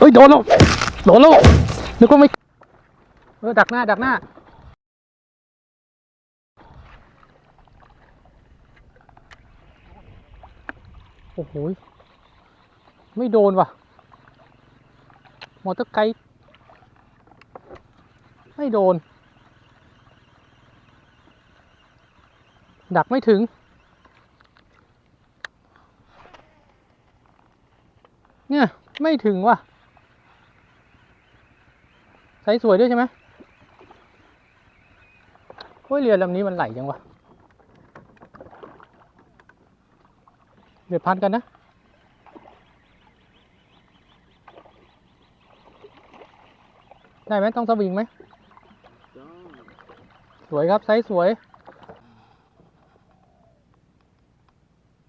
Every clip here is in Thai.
เฮ้ยโดนแล้วโดนแล้วนึกว่าไม่เออดักหน้าดักหน้าโอ้โหไม่โดนว่ะ มอเตอร์ไกด์ไม่โดน ดักไม่ถึง เนี่ย ไม่ถึงว่ะ ช้สวยด้วยใช่ไหมโอ้ยเรือลำนี้มันไหลจังวะเดี๋ยวพันกันนะได้ไหมต้องสวิงไหมสวยครับไซส์สวย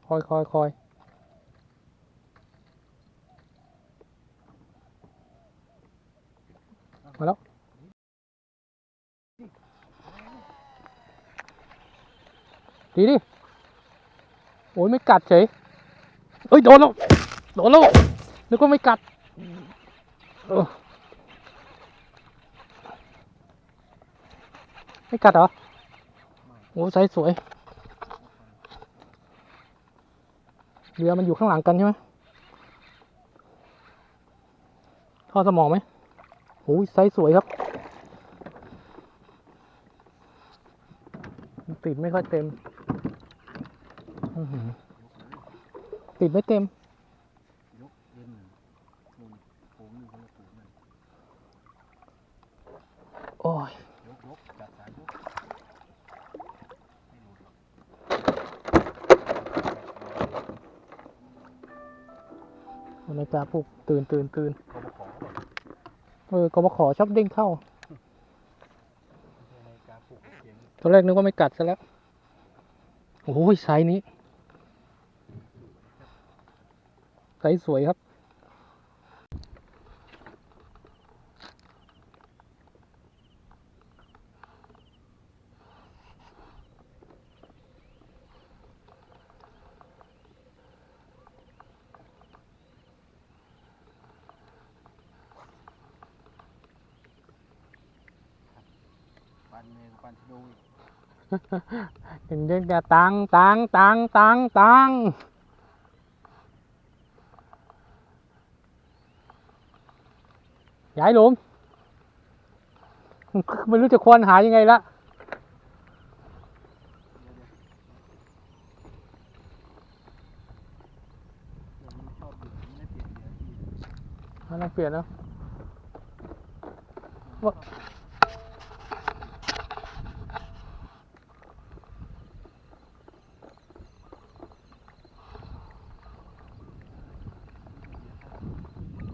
คอยคอยคอย มาแล้วดีดิ โอ้ยไม่กัดเฉยเอ้ยโดนแล้ว โดนแล้วนึกว่าไม่กัดไม่กัดเหรอ โอ้ไซส์สวย เรือมันอยู่ข้างหลังกันใช่ไหมท่อสมองไหม โอ้ยไซส์สวยครับ ติดไม่ค่อยเต็ม ติดไม่เต็มโอ้ยบรรยากาศลุกตื่นตื่นตื่น เขามาขอหรอก เออกบขอชอบเด้งเข้าในการปลูกเสียงตอนแรกนึกว่าไม่กัดซะแล้ว โอ้ยไซส์นี้ ไซส์สวยครับ ปันเองปันชะโดอีกเห็นเด็กแต่ตังตังตังตังตังย้ายหลุมไม่รู้จะควรหายังไงละเดี๋ยวมันชอบเปลี่ยนเดือดทีมันต้องเปลี่ยนแล้วมันาช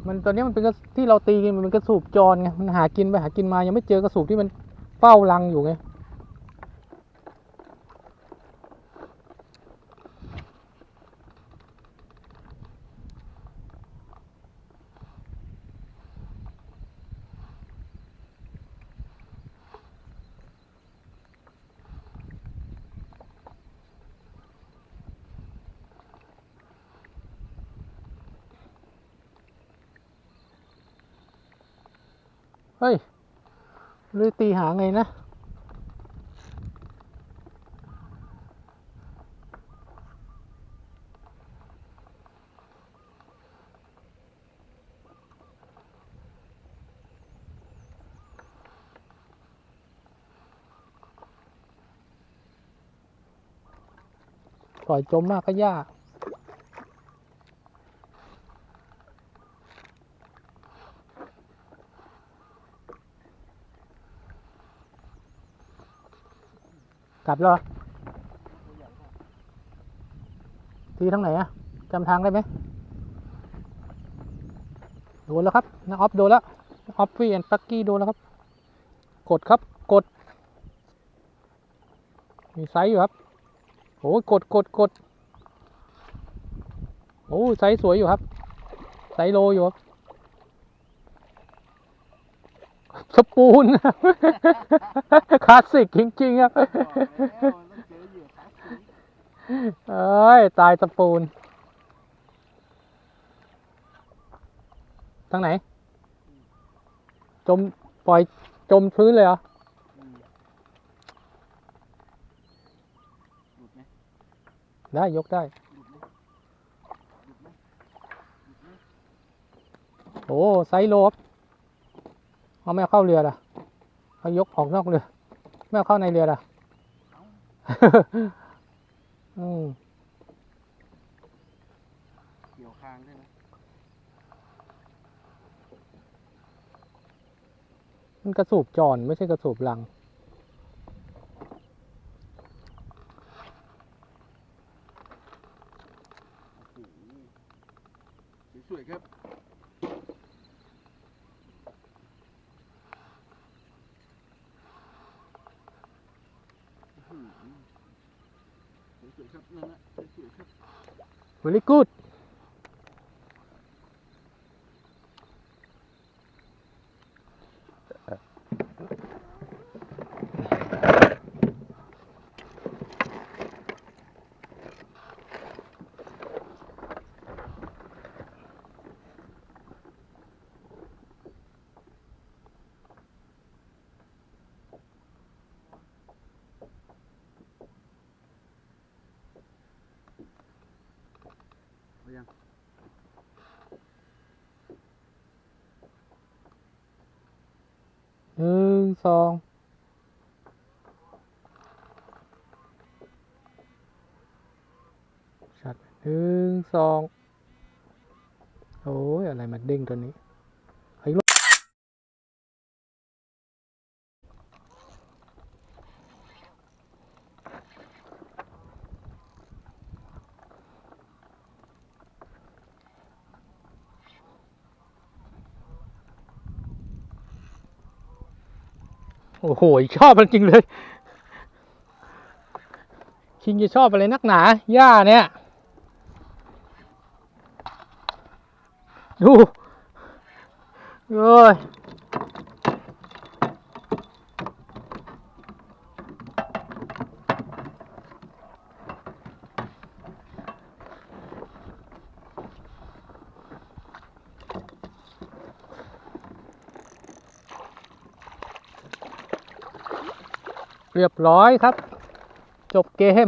มันตอนนี้มันเป็นที่เราตีกันมันเป็นกระสูบจรไงมันหากินไปหากินมายังไม่เจอกระสูบที่มันเฝ้ารังอยู่ไง เฮ้ยเลยตีหาไงนะ ปล่อยจมมากก็ยาก กลับแล้วเหรอทีทางไหนอะจำทางได้ไหมโดนแล้วครับนะออฟโดนแล้วออฟฟี่แอนด์ปักกี้โดนแล้วครับ กดครับกด มีไซส์อยู่ครับโอ้ยกดกดกดโอ้ยไซส์สวยอยู่ครับ ไซส์โลอยู่ครับ สปูนคลาสสิกจริงๆครับบอกแล้วมันต้องเจอเหยื่อคลาสสิกเอ้ย ตายสปูนทางไหน จมปล่อยจมพื้นเลยเหรอได้ ยกได้โอ้ไซโลบ เอาไม่เอาเข้าเรือล่ะเอายกออกนอกเรือ ไม่เอาเข้าในเรือล่ะอืมเกี่ยวคางได้ไหมมันกระสูบจอนไม่ใช่กระสูบลัง โอ้โหสวยๆครับอื้อหือสวยๆ ครับนั่นแหละสวยครับ very good เอา งสองชัดหนึ่งสองโอ้ยอะไรมาเด้งตัวนี้ โอ้โห ชอบมันจริงเลย คิงจะชอบอะไรนักหนาหญ้าเนี่ย ดู เอ้ย เรียบร้อยครับ จบเกม